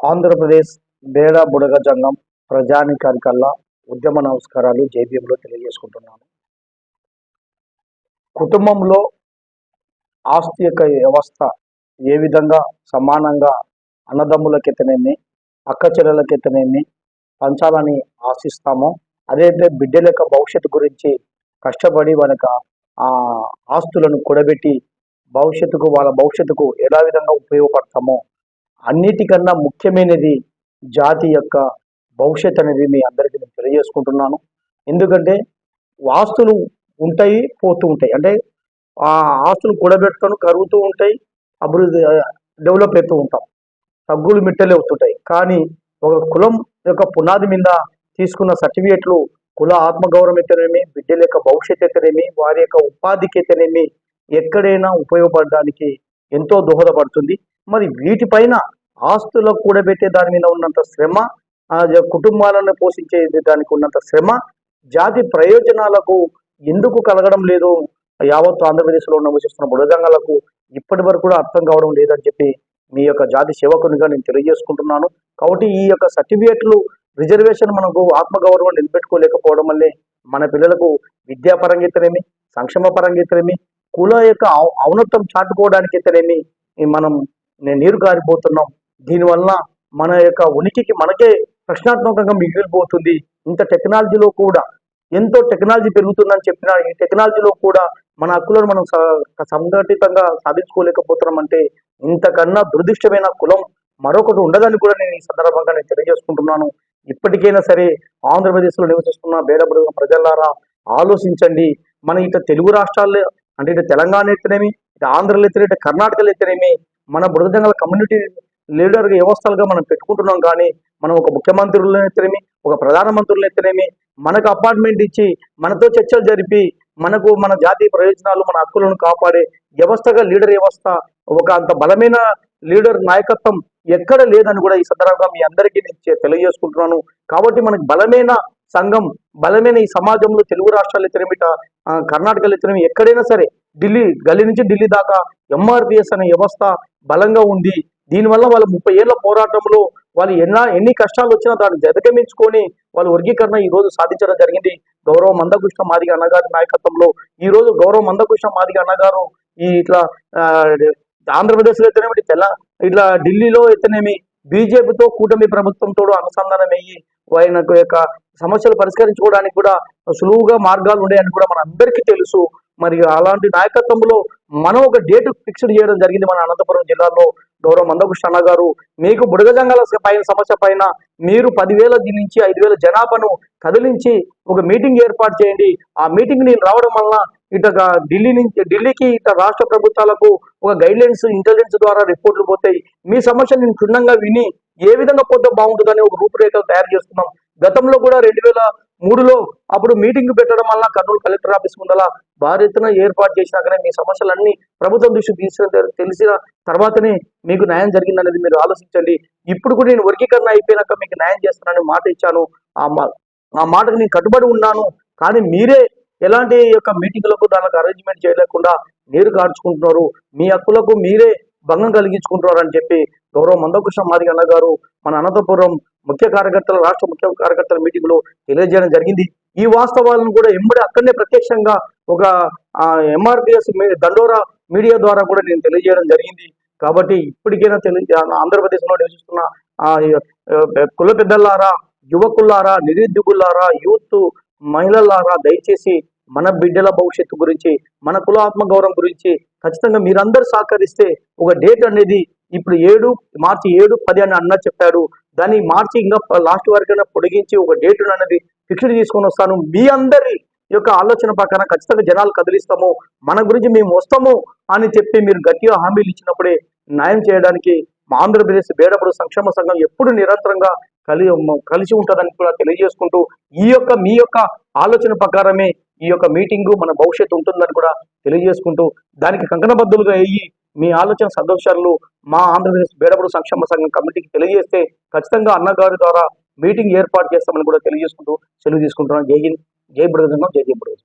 ఆంధ్రప్రదేశ్ బేడ బుడగ జంగం ప్రజానికానికల్లా ఉద్యమ నమస్కారాలు జేబీఎంలో తెలియజేసుకుంటున్నాను. కుటుంబంలో ఆస్తి యొక్క వ్యవస్థ ఏ విధంగా సమానంగా అన్నదమ్ములకెత్తనేమి అక్క చెల్లెలకెత్తనేమి పంచాలని ఆశిస్తామో అదైతే బిడ్డల యొక్క భవిష్యత్తు గురించి కష్టపడి వాళ్ళ ఆ ఆస్తులను కూడబెట్టి భవిష్యత్తుకు వాళ్ళ భవిష్యత్తుకు ఎలా విధంగా ఉపయోగపడతామో అన్నిటికన్నా ముఖ్యమైనది జాతి యొక్క భవిష్యత్ అనేది మీ అందరికీ నేను తెలియజేసుకుంటున్నాను. ఎందుకంటే ఆస్తులు ఉంటాయి పోతూ ఉంటాయి. అంటే ఆ ఆస్తులు కూడబెట్టుకొని కరుగుతూ ఉంటాయి అభివృద్ధి డెవలప్ అవుతూ ఉంటాం. తగ్గులు మిట్టలే అవుతుంటాయి. కానీ ఒక కులం యొక్క పునాది మీద తీసుకున్న సర్టిఫికేట్లు కుల ఆత్మగౌరవం అయితేనేమి బిడ్డల యొక్క భవిష్యత్ అయితేనేమి వారి యొక్క ఉపాధికి అయితేనేమి ఎక్కడైనా ఉపయోగపడడానికి ఎంతో దోహదపడుతుంది. మరి వీటిపైన ఆస్తులకు కూడబెట్టే దాని మీద ఉన్నంత శ్రమ కుటుంబాలను పోషించే దానికి ఉన్నంత శ్రమ జాతి ప్రయోజనాలకు ఎందుకు కలగడం లేదు? యావత్తు ఆంధ్రప్రదేశ్లో నివసిస్తున్న బుడగంగాలకు ఇప్పటి వరకు కూడా అర్థం కావడం లేదని చెప్పి మీ యొక్క జాతి సేవకునిగా నేను తెలియజేసుకుంటున్నాను. కాబట్టి ఈ యొక్క సర్టిఫికేట్లు రిజర్వేషన్ మనకు ఆత్మగౌరవం నిలబెట్టుకోలేకపోవడం వల్లే మన పిల్లలకు విద్యాపరంగా ఇతరేమి సంక్షేమ పరంగా ఇతరేమి కుల యొక్క ఔన్నత్వం చాటుకోవడానికి ఇతరేమి మనం నీరు కారిపోతున్నాం దీనివల్ల మన యొక్క ఉనికికి మనకే ప్రశ్నాత్మకంగా మిగిలిపోతుంది. ఇంత టెక్నాలజీలో కూడా ఎంతో టెక్నాలజీ పెరుగుతుందని చెప్పిన ఈ టెక్నాలజీలో కూడా మన హక్కులను మనం సంఘటితంగా సాధించుకోలేకపోతున్నాం అంటే ఇంతకన్నా దురదృష్టమైన కులం మరొకటి ఉండదని కూడా నేను ఈ సందర్భంగా నేను తెలియజేసుకుంటున్నాను. ఇప్పటికైనా సరే ఆంధ్రప్రదేశ్లో నివసిస్తున్న బేడబడు ప్రజలారా ఆలోచించండి. మన ఇట తెలుగు రాష్ట్రాల్లో అంటే ఇటు తెలంగాణ ఎత్తనేమి ఇటు ఆంధ్రలో ఎత్తనే ఇటు కర్ణాటకలో ఎత్తనేమి మన బృహదంగల కమ్యూనిటీ లీడర్గా వ్యవస్థలుగా మనం పెట్టుకుంటున్నాం కానీ మనం ఒక ముఖ్యమంత్రులను ఎత్తనేమి ఒక ప్రధానమంత్రులను ఎత్తనేమి మనకు అపార్ట్మెంట్ ఇచ్చి మనతో చర్చలు జరిపి మనకు మన జాతీయ ప్రయోజనాలు మన హక్కులను కాపాడే వ్యవస్థగా లీడర్ వ్యవస్థ ఒక అంత బలమైన లీడర్ నాయకత్వం ఎక్కడ లేదని కూడా ఈ సందర్భంగా మీ అందరికీ నేను తెలియజేసుకుంటున్నాను. కాబట్టి మనకు బలమైన సంఘం బలమైన ఈ సమాజంలో తెలుగు రాష్ట్రాలు ఎత్తనేమిట కర్ణాటకలో ఎత్తనేమి ఎక్కడైనా సరే ఢిల్లీ గల్లీ నుంచి ఢిల్లీ దాకా ఎంఆర్పిఎస్ అనే వ్యవస్థ బలంగా ఉంది. దీనివల్ల వాళ్ళ ముప్పై ఏళ్ళ పోరాటంలో వాళ్ళు ఎన్న ఎన్ని కష్టాలు వచ్చినా దాన్ని జతకమించుకొని వాళ్ళు వర్గీకరణ ఈ రోజు సాధించడం జరిగింది. గౌరవ మందకృష్ణ మాదిగ అన్నగారి నాయకత్వంలో ఈ రోజు గౌరవ మందకృష్ణ మాదిగ అన్నగారు ఈ ఇట్లా ఆంధ్రప్రదేశ్లో అయితేనేమి తెల్ల ఇట్లా ఢిల్లీలో అయితేనేమి బీజేపీతో కూటమి ప్రభుత్వంతో అనుసంధానం అయ్యి ఆయన యొక్క సమస్యలు పరిష్కరించుకోవడానికి కూడా సులువుగా మార్గాలు ఉన్నాయని కూడా మన అందరికీ తెలుసు. మరి అలాంటి నాయకత్వంలో మనం ఒక డేట్ ఫిక్స్డ్ చేయడం జరిగింది మన అనంతపురం జిల్లాలో. గౌరవ మందకృష్ణ అన్న గారు మీకు బుడగజంగాల పైన సమస్య పైన మీరు పదివేల నుంచి ఐదు వేల జనాభాను కదిలించి ఒక మీటింగ్ ఏర్పాటు చేయండి. ఆ మీటింగ్ నేను రావడం వలన ఇట ఢిల్లీ నుంచి ఢిల్లీకి ఇట రాష్ట్ర ప్రభుత్వాలకు ఒక గైడ్లైన్స్ ఇంటెలిజెన్స్ ద్వారా రిపోర్ట్లు పోతాయి. మీ సమస్య నేను క్షుణ్ణంగా విని ఏ విధంగా పోతే బాగుంటుందని ఒక రూపురేఖ తయారు చేస్తున్నాం. గతంలో కూడా రెండు వేల మూడులో అప్పుడు మీటింగ్ పెట్టడం వల్ల కర్నూలు కలెక్టర్ ఆఫీస్ ముందల భారీ ఎత్తున ఏర్పాటు చేసినాకనే మీ సమస్యలన్నీ ప్రభుత్వం దృష్టి తీసుకున్న తెలిసిన తర్వాతనే మీకు న్యాయం జరిగిందనేది మీరు ఆలోచించండి. ఇప్పుడు కూడా నేను వర్గీకరణ అయిపోయినాక మీకు న్యాయం చేస్తానని మాట ఇచ్చాను. ఆ ఆ మాటకు నేను కట్టుబడి ఉన్నాను. కానీ మీరే ఎలాంటి యొక్క మీటింగ్లకు దానికి అరేంజ్మెంట్ చేయలేకుండా నీరు కార్చుకుంటున్నారు మీ హక్కులకు మీరే భంగం కలిగించుకుంటున్నారు అని చెప్పి గౌరవ మందకృష్ణ మాదిగ అన్న గారు మన అనంతపురం ముఖ్య కార్యకర్తల రాష్ట్ర ముఖ్య కార్యకర్తల మీటింగ్లో తెలియజేయడం జరిగింది. ఈ వాస్తవాలను కూడా ఎంబడి అక్కడనే ప్రత్యక్షంగా ఒక ఎంఆర్పిఎస్ దండోరా మీడియా ద్వారా కూడా నేను తెలియజేయడం జరిగింది. కాబట్టి ఇప్పటికైనా తెలియ ఆంధ్రప్రదేశ్లో నివసిస్తున్న కుల పెద్దలారా యువకులారా నిరుద్యోగులారా యూత్ మహిళలారా దయచేసి మన బిడ్డల భవిష్యత్తు గురించి మన కులాత్మ గౌరవం గురించి ఖచ్చితంగా మీరందరూ సహకరిస్తే ఒక డేట్ అనేది ఇప్పుడు ఏడు మార్చి ఏడు పది అని అన్న చెప్పాడు. దాన్ని మార్చి ఇంకా లాస్ట్ వరకైనా పొడిగించి ఒక డేట్ అనేది ఫిక్స్డ్ తీసుకొని వస్తాను. మీ అందరి యొక్క ఆలోచన ప్రకారం ఖచ్చితంగా జనాలు కదిలిస్తాము. మన గురించి మేము వస్తాము అని చెప్పి మీరు గట్టిగా హామీలు ఇచ్చినప్పుడే న్యాయం చేయడానికి ఆంధ్రప్రదేశ్ బేడపడు సంక్షేమ సంఘం ఎప్పుడు నిరంతరంగా కలి కలిసి ఉంటుందని కూడా తెలియజేసుకుంటూ ఈ యొక్క మీ యొక్క ఆలోచన ప్రకారమే ఈ యొక్క మీటింగు మన భవిష్యత్తు ఉంటుందని కూడా తెలియజేసుకుంటూ దానికి కంకణబద్ధులుగా అయ్యి మీ ఆలోచన సంతోషాలు మా ఆంధ్రప్రదేశ్ బేడపడు సంక్షేమ సంఘం కమిటీకి తెలియజేస్తే ఖచ్చితంగా అన్నగారి ద్వారా మీటింగ్ ఏర్పాటు చేస్తామని కూడా తెలియజేసుకుంటూ సెలవు తీసుకుంటున్నాం. జై హింద్. జై బుడగంగం జై జై బుడగం